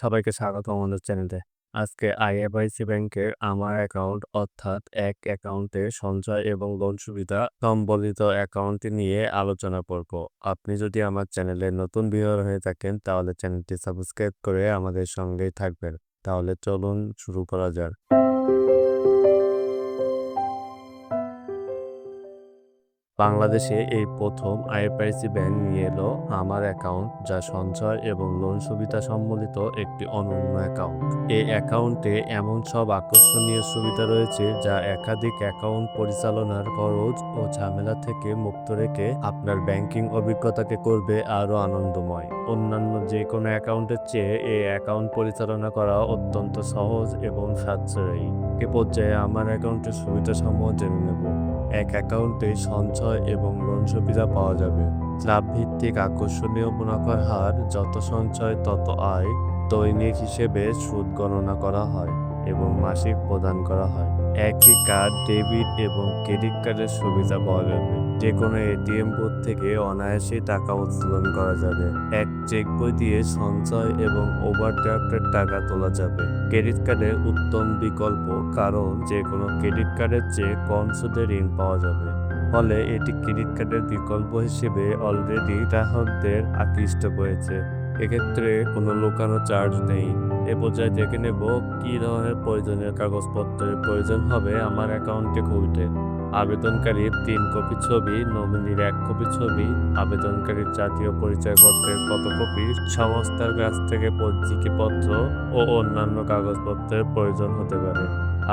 সবাইকে স্বাগত আমাদের চ্যানেলে। আজকে আইএফআইসি ব্যাংকের আমার অ্যাকাউন্ট অর্থাৎ এক অ্যাকাউন্টে সঞ্চয় এবং লোন সুবিধা সম্বলিত অ্যাকাউন্টটি নিয়ে আলোচনা করব। আপনি যদি আমার চ্যানেলে নতুন ভিউয়ার হয়ে থাকেন, তাহলে চ্যানেলটি সাবস্ক্রাইব করে আমাদের সঙ্গেই থাকবেন। তাহলে চলুন শুরু করা যাক। বাংলাদেশে এই প্রথম আইএফআইসি ব্যাংক নিয়ে এলো আমার অ্যাকাউন্ট, যা সঞ্চয় এবং লোন সুবিধা সম্বলিত একটি অনন্য অ্যাকাউন্ট। এই অ্যাকাউন্টে এমন সব আকর্ষণীয় সুবিধা রয়েছে, যা একাধিক অ্যাকাউন্ট পরিচালনার খরচ ও ঝামেলা থেকে মুক্ত রেখে আপনার ব্যাংকিং অভিজ্ঞতাকে করবে আরও আনন্দময়। অন্যান্য যে কোনো অ্যাকাউন্টের চেয়ে এই অ্যাকাউন্ট পরিচালনা করা অত্যন্ত সহজ এবং সাশ্রয়ী। এ পর্যায়ে আমার অ্যাকাউন্টের সুবিধা সুবিধাসমূহ জেনে নেব। এক অ্যাকাউন্টে সঞ্চয় এবং লোন সুবিধা পাওয়া যাবে। ক্লাব ভিত্তিক আকর্ষণীয় মুনাফার হার যত সঞ্চয়, তত আয় দৈনিক হিসেবে সুদ গণনা করা হয় এবং মাসিক প্রদান করা হয়। একই কার্ড, ডেবিট এবং ক্রেডিট কার্ডের সুবিধা পাওয়া যাবে। যে কোনো এটিএম বুথ থেকে অনায়াসেই টাকা উত্তোলন করা যাবে। এক চেক বই দিয়ে সঞ্চয় এবং ওভারড্রাফটের টাকা তোলা যাবে। ক্রেডিট কার্ডের উত্তম বিকল্প কারণ যে কোনো ক্রেডিট কার্ডের চেয়ে কম সুদে ঋণ পাওয়া যাবে। ফলে এটি ক্রেডিট কার্ডের বিকল্প হিসেবে অলরেডি গ্রাহকদের আকৃষ্ট করেছে। এক্ষেত্রে কোনো লুকানো চার্জ নেই। এ পর্যায়ে দেখে নেব কী ধরনের প্রয়োজনীয় কাগজপত্রের প্রয়োজন হবে আমার অ্যাকাউন্টে খুলতে। আবেদনকারীর তিন কপি ছবি, নমিনির এক কপি ছবি আবেদনকারীর জাতীয় পরিচয়পত্রের ফটোকপি, সংস্থার কাছ থেকে পত্র ও অন্যান্য কাগজপত্রের প্রয়োজন হতে পারে।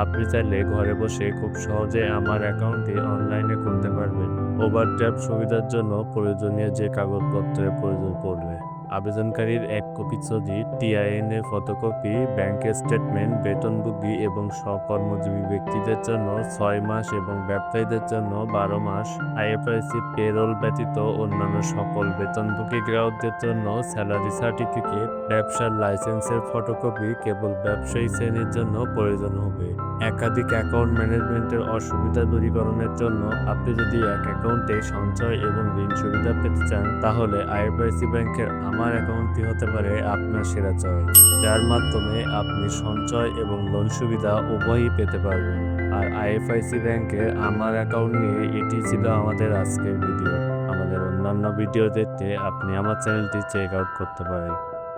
আপনি চাইলে ঘরে বসে খুব সহজে আমার অ্যাকাউন্টটি অনলাইনে খুলতে পারবেন। ওভারড্রাফট সুবিধার জন্য প্রয়োজনীয় যে কাগজপত্রের প্রয়োজন পড়বে। আবেদনকারীর এক কপি ছবি টিআইএন এর ফটোকপি ব্যাংকের স্টেটমেন্ট, বেতনভোগী এবং স্বকর্মজীবী ব্যক্তিদের জন্য ছয় মাস এবং ব্যবসায়ীদের জন্য বারো মাস আইএফআইসি পেরোল ব্যতীত অন্যান্য সকল বেতনভোগী গ্রাহকদের জন্য স্যালারি সার্টিফিকেট, ব্যবসার লাইসেন্সের ফটোকপি কেবল ব্যবসায়ী শ্রেণির জন্য প্রয়োজন হবে। একাধিক অ্যাকাউন্ট ম্যানেজমেন্টের অসুবিধা দূরীকরণের জন্য আপনি যদি এক অ্যাকাউন্টে সঞ্চয় এবং ঋণ সুবিধা পেতে চান, তাহলে আইএফআইসি ব্যাংকের আমার অ্যাকাউন্টটি হতে পারে আপনার সেরা চয়েস। যার মাধ্যমে আপনি সঞ্চয় এবং লোন সুবিধা উভয়ই পেতে পারবেন। আর আইএফআইসি ব্যাংকের আমার অ্যাকাউন্ট নিয়ে এটি ছিল আমাদের আজকের ভিডিও আমাদের অন্যান্য ভিডিও দেখতে আপনি আমার চ্যানেলটি চেক আউট করতে পারেন।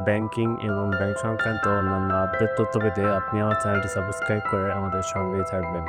ব্যাংকিং এবং ব্যাংক সংক্রান্ত অন্যান্য আপডেট তথ্য পেতে আপনি আমার চ্যানেলটি সাবস্ক্রাইব করে আমাদের সঙ্গেই থাকবেন।